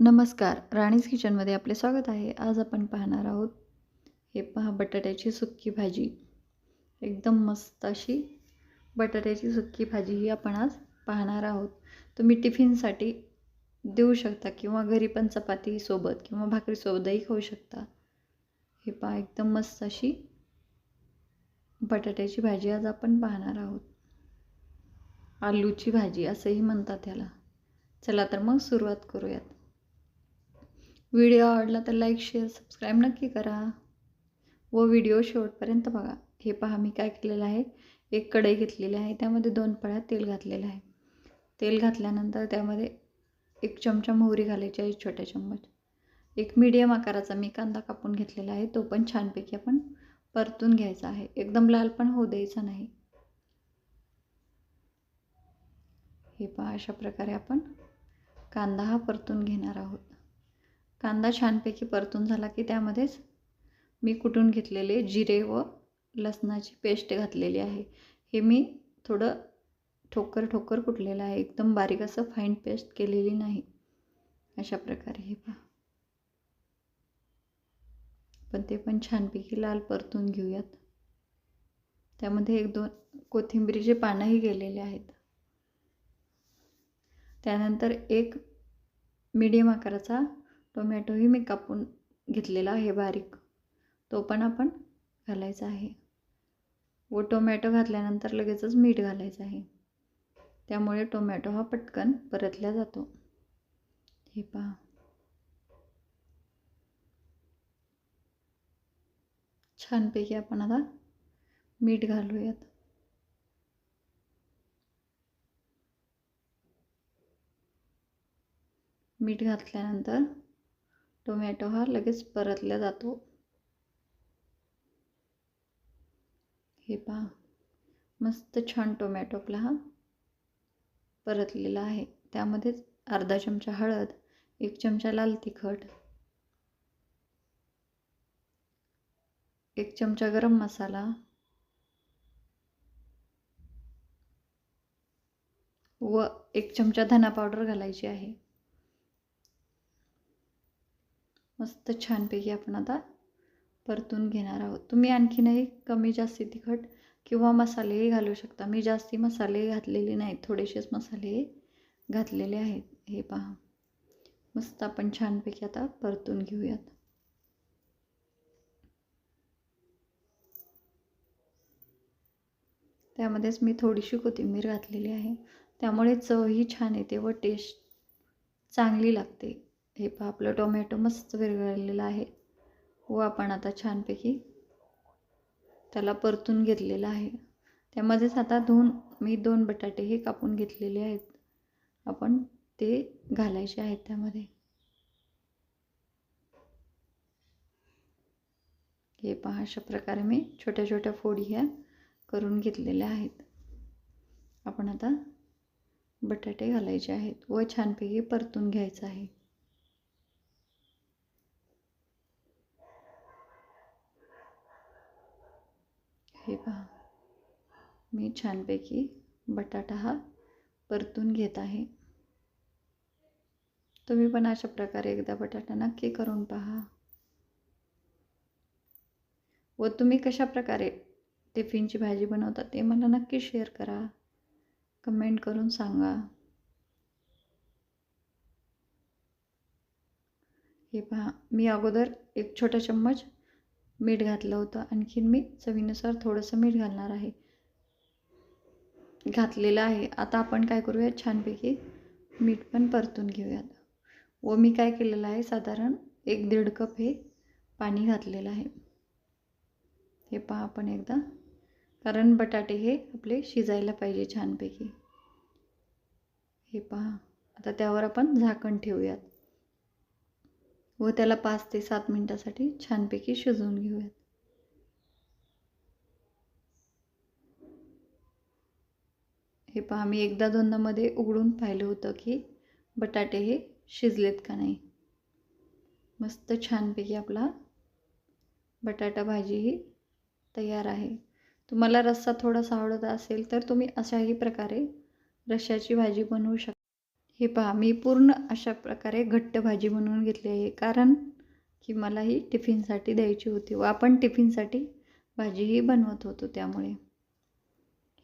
नमस्कार राणीज किचनमध्ये आपले स्वागत आहे. आज आपण पाहणार आहोत हे पहा बटाट्याची सुक्की भाजी. एकदम मस्त अशी बटाट्याची सुक्की भाजी ही आपण आज पाहणार आहोत. तुम्ही टिफिनसाठी देऊ शकता किंवा घरी पण चपातीसोबत किंवा भाकरीसोबतही खाऊ शकता. हे पहा एकदम मस्त अशी बटाट्याची भाजी आज आपण पाहणार आहोत. आलूची भाजी असंही म्हणतात त्याला चला तर मग सुरुवात करूयात. व्हिडिओ आवडला तर लाईक शेअर सबस्क्राईब नक्की करा. व व्हिडिओ शेवटपर्यंत बघा. हे पहा मी काय केलेलं आहे? एक कढई घेतलेली आहे. त्यामध्ये दोन पळ्या तेल घातलेलं आहे. तेल घातल्यानंतर त्यामध्ये एक चमचा मोहरी घालायची आहे छोट्या चम्मच. एक मीडियम आकाराचा मी कांदा कापून घेतलेला आहे. तो पण छानपैकी आपण परतून घ्यायचा आहे. एकदम लाल पण होऊ द्यायचा नाही. हे पहा अशा प्रकारे आपण कांदा हा परतून घेणार आहोत. कांदा छानपैकी परतून झाला की त्यामध्येच मी कुटून घेतलेले जिरे व लसणाची पेस्ट घातलेली आहे. हे मी थोडं ठोकर ठोकर कुटलेलं आहे. एकदम बारीक असं फाईन पेस्ट केलेली नाही. अशा प्रकारे हे पहा. पण ते पण छानपैकी लाल परतून घेऊयात. त्यामध्ये एक दोन कोथिंबीरीचे पानंही गेलेले आहेत. त्यानंतर एक मीडियम आकाराचा टोमॅटोही मी कापून घेतलेला आहे बारीक. तो पण आपण घालायचा आहे. व टोमॅटो घातल्यानंतर लगेचच मीठ घालायचं आहे. त्यामुळे टोमॅटो हा पटकन परतला जातो. हे पहा. छानपैकी आपण आता मीठ घालूयात. मीठ घातल्यानंतर टोमॅटो हा लगेच परतला जातो. हे पहा मस्त छान टोमॅटो आपला हा परतलेला आहे. त्यामध्येच अर्धा चमचा हळद एक चमचा लाल तिखट एक चमचा गरम मसाला व एक चमचा धना पावडर घालायची आहे. मस्त छानपैकी आपण आता परतून घेणार आहोत. तुम्ही आणखीनही कमी जास्ती तिखट किंवा मसालेही घालू शकता. मी जास्ती मसाले घातलेले नाहीत. थोडेसेच मसाले घातलेले आहेत. हे पहा. मस्त आपण छानपैकी आता परतून घेऊयात. त्यामध्येच मी थोडीशी कोथिंबीर घातलेली आहे. त्यामुळे चवही छान येते व टेस्ट चांगली लागते. हे पहा आपलं टोमॅटो मस्त विरघळलेलं आहे. व आपण आता छानपैकी त्याला परतून घेतलेलं आहे. त्यामध्येच आता दोन मी दोन बटाटे हे कापून घेतलेले आहेत. आपण ते घालायचे आहेत त्यामध्ये. हे पहा अशा प्रकारे मी छोट्या छोट्या फोडी ह्या करून घेतलेल्या आहेत. आपण आता बटाटे घालायचे आहेत. व छानपैकी परतून घ्यायचं आहे. हे पहा. मी छानपैकी बटाटा हा परतून घेत आहे. तुम्ही पण अशा प्रकारे एकदा बटाटा नक्की करून पहा. व तुम्ही कशा प्रकारे टिफिनची भाजी बनवता ते मला नक्की शेअर करा. कमेंट करून सांगा. हे पहा मी अगोदर एक छोटा चम्मच मीठ घातलं होतं. आणखीन मी चवीनुसार थोडंसं मीठ घालणार आहे. घातलेलं आहे. आता आपण काय करूयात? छानपैकी मीठ पण परतून घेऊयात. व मी काय केलेलं आहे? साधारण एक दीड कप हे पाणी घातलेलं आहे. हे पहा आपण एकदा. कारण बटाटे हे आपले शिजायला पाहिजे छानपैकी. हे पहा. आता त्यावर आपण झाकण ठेवूयात. व त्याला पाच ते सात मिनटासाठी छानपैकी शिजवून घेऊयात. हे पहा मी एकदा दोनदामध्ये उघडून पाहिलं होतं की बटाटे हे शिजलेत का नाही. मस्त छानपैकी आपला बटाटा भाजी ही तयार आहे. तुम्हाला रस्सा थोडासा आवडत असेल तर तुम्ही अशाही प्रकारे रश्श्याची भाजी बनवू शकता. हे पहा मी पूर्ण अशा प्रकारे घट्ट भाजी बनवून घेतली आहे. कारण की मला ही टिफिनसाठी द्यायची होती व आपण टिफिनसाठी भाजीही बनवत होतो त्यामुळे.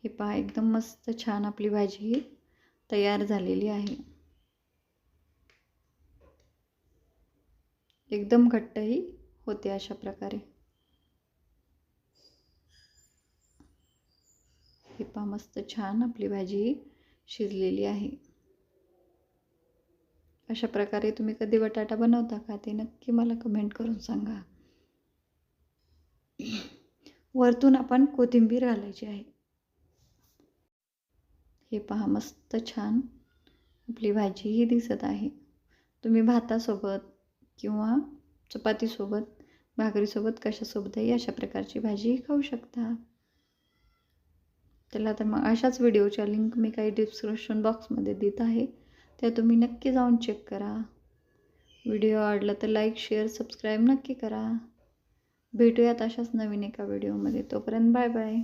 हे पहा एकदम मस्त छान आपली भाजी ही तयार झालेली आहे. एकदम घट्टही होते अशा प्रकारे. हे पहा मस्त छान आपली भाजी शिजलेली आहे. अशा प्रकारे तुम्ही कधी बटाटा बनवता का ते नक्की मला कमेंट करून सांगा. वरतून आपण कोथिंबीर घालायची आहे. हे पहा मस्त छान आपली भाजीही दिसत आहे. तुम्ही भातासोबत किंवा चपातीसोबत भाकरीसोबत कशासोबतही अशा प्रकारची भाजीही खाऊ शकता. त्याला तर मग अशाच व्हिडिओच्या लिंक मी काही डिस्क्रिप्शन बॉक्समध्ये देत आहे. त्या तुम्ही नक्की जाऊन चेक करा. व्हिडिओ आवडला तर लाईक शेअर सबस्क्राईब नक्की करा. भेटूयात अशाच नवीन एका व्हिडिओमध्ये तोपर्यंत बाय बाय